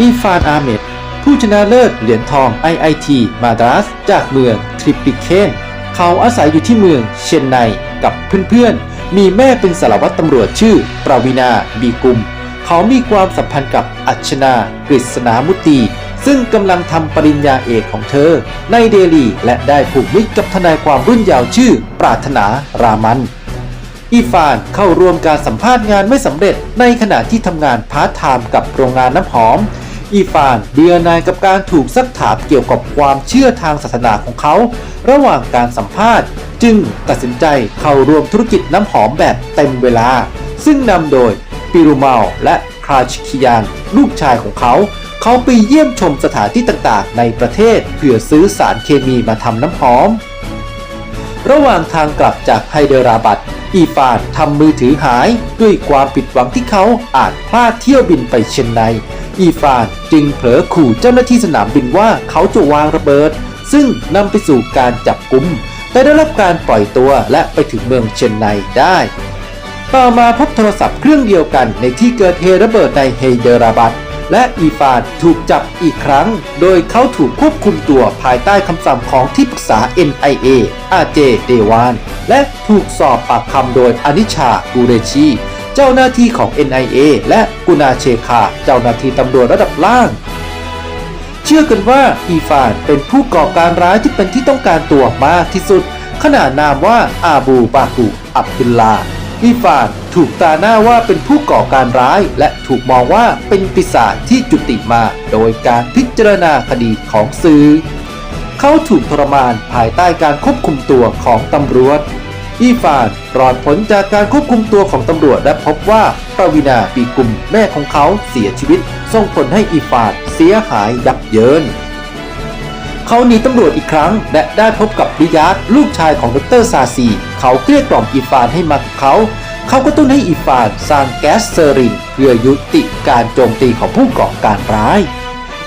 อีฟานอาเมดผู้ชนะเลิศเหรียญทอง IIT มาดรัส จากเมืองทริปปิเคนเขาอาศัยอยู่ที่เมืองเชนไนกับเพื่อนๆ มีแม่เป็นสารวัตรตำรวจชื่อ ปราวินาบีกุม เขามีความสัมพันธ์กับอัชนากฤษณามุตี ซึ่งกำลังทำปริญญาเอกของเธอ ในเดลี และได้ผูกมิตรกับทนายความรุ่นยาวชื่อ ปรารถนารามันอีฟานเข้าร่วมการสัมภาษณ์งานไม่สำเร็จในขณะที่ทำงานพาร์ทไทม์กับโรงงานน้ำหอม อีฟานเบื่อหน่ายกับการถูกซักถามเกี่ยวกับความเชื่อทางศาสนาของเขา ระหว่างการสัมภาษณ์ จึงตัดสินใจเข้าร่วมธุรกิจน้ำหอมแบบเต็มเวลา ซึ่งนำโดยปิรุเมาและคราชคิยานลูกชายของเขา เขาไปเยี่ยมชมสถานที่ต่างๆ ในประเทศเพื่อซื้อสารเคมีมาทำน้ำหอม ระหว่างทางกลับจากไฮเดราบัดอีฟานทำมือถือหายด้วยความผิดหวังที่เขาอาจพลาดเที่ยวบินไปเชนไนอีฟานจึงเผลอขู่เจ้าหน้าที่สนามบินว่าเขาจะวางระเบิด ซึ่งนำไปสู่การจับกุม แต่ได้รับการปล่อยตัวและไปถึงเมืองเชนไนได้ ต่อมาพบโทรศัพท์เครื่องเดียวกันในที่เกิดเหตุระเบิดในเฮเดราบัด และอีฟานถูกจับอีกครั้ง โดยเขาถูกควบคุมตัวภายใต้คำสั่งของที่ปรึกษา NIA อาเจเดวาน และถูกสอบปากคำโดยอนิชากูเรชี เจ้าหน้าที่ของ NIA และกุนาเชคา เจ้าหน้าที่ตำรวจระดับล่างเชื่อกันว่าอีฟานเป็นผู้ก่อการร้ายที่เป็นที่ต้องการตัวมากที่สุด ขนานนามว่าอาบูบากูอับดุลลา อีฟานถูกตาหน้าว่าเป็นผู้ก่อการร้าย และถูกมองว่าเป็นปีศาจที่จุติมา โดยการพิจารณาคดีของสื่อเขาถูกทรมานภายใต้การควบคุมตัวของตำรวจ อีฟานรอดผลจากการควบคุมตัวของตำรวจและพบว่าปวีนาปีกุมแม่ของเขาเสียชีวิต ส่งผลให้อีฟานเสียหายยับเยิน เขาหนีตำรวจอีกครั้ง และได้พบกับริยาดลูกชายของดรซาซี เขาเกลี้ยกล่อมอีฟานให้มากับเขา เขาก็ตุ้นให้อีฟานสร้างแก๊สเซอริน เพื่อยุติการโจมตีของผู้ก่อการร้าย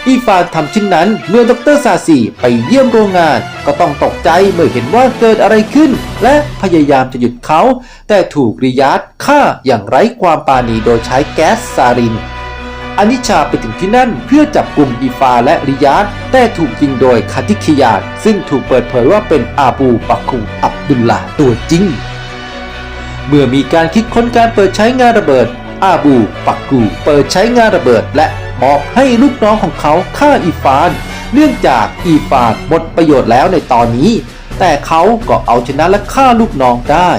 อีฟานทำเช่นนั้นเมื่อดรซาซีไปเยี่ยมโรงงาน ก็ต้องตกใจเมื่อเห็นว่าเกิดอะไรขึ้น และพยายามจะหยุดเขา แต่ถูกริยาดฆ่าอย่างไร้ความปราณีโดยใช้แก๊สซาริน อนิชาไปถึงที่นั่นเพื่อจับกลุ่มอีฟาและริยาดแต่ถูกยิงโดยคาติคิยานซึ่งถูกเปิดเผยว่าเป็นอาบูบักคูอับดุลลาตัวจริง เมื่อมีการคิดค้นการเปิดใช้งานระเบิด อาบูปักกูเปิดใช้งานระเบิด และมอบให้ลูกน้องของเขาฆ่าอีฟาน เนื่องจากอีฟานหมดประโยชน์แล้วในตอนนี้ แต่เขาก็เอาชนะและฆ่าลูกน้องได้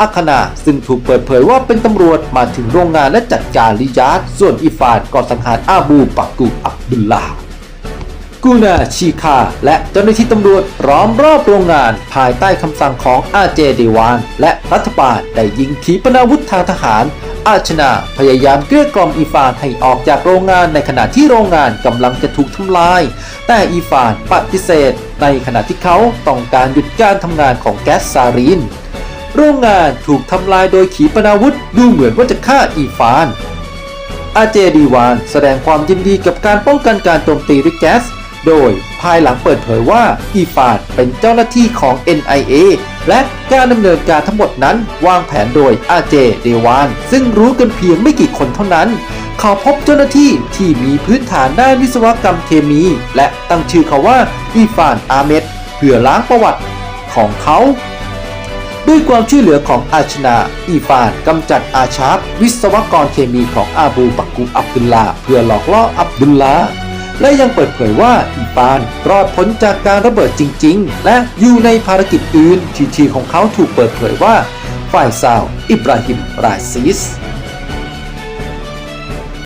อัคนาซึ่งถูกเปิดเผยว่าเป็นตำรวจมาถึงโรงงานและจัดการลิยาดส่วนอีฟานก็สังหารอาบูปักกูอับดุลลากูนาชีคา และเจ้าหน้าที่ตำรวจล้อมรอบโรงงาน ภายใต้คำสั่งของอาเจเดวาน และรัฐบาลได้ยิงขีปนาวุธทางทหาร อาชนาพยายามเกลี้ยกล่อมอีฟานให้ออกจากโรงงานในขณะที่โรงงานกำลังจะถูกทำลาย แต่อีฟานปฏิเสธ ในขณะที่เขาต้องการหยุดการทำงานของแก๊สซารีน โรงงานถูกทำลายโดยขีปนาวุธดูเหมือนว่าจะฆ่าอีฟาน อาเจดีวานแสดงความยินดีกับการป้องกันการโจมตีด้วยแก๊ส โดยภายหลังเปิดเผยว่าอีฟานเป็นเจ้าหน้าที่ของ NIA และการดำเนินการทั้งหมดนั้นวางแผนโดยอาเจเดวาน ซึ่งรู้กันเพียงไม่กี่คนเท่านั้น เขาพบเจ้าหน้าที่ที่มีพื้นฐานด้านวิศวกรรมเคมี และตั้งชื่อเขาว่าอีฟานอาเมดเพื่อล้างประวัติของเขา ด้วยความช่วยเหลือของอาชนา อีฟานกำจัดอาชาร์วิศวกรเคมีของอาบูบักกูอับดุลลาเพื่อหลอกล่ออับดุลลาและยังเปิดเผยว่าอีฟานรอดพ้นจากการระเบิดจริง ๆ และอยู่ในภารกิจอื่นทีทีของเขาถูกเปิดเผยว่าฝ่ายซาวอิบราฮิมราซิส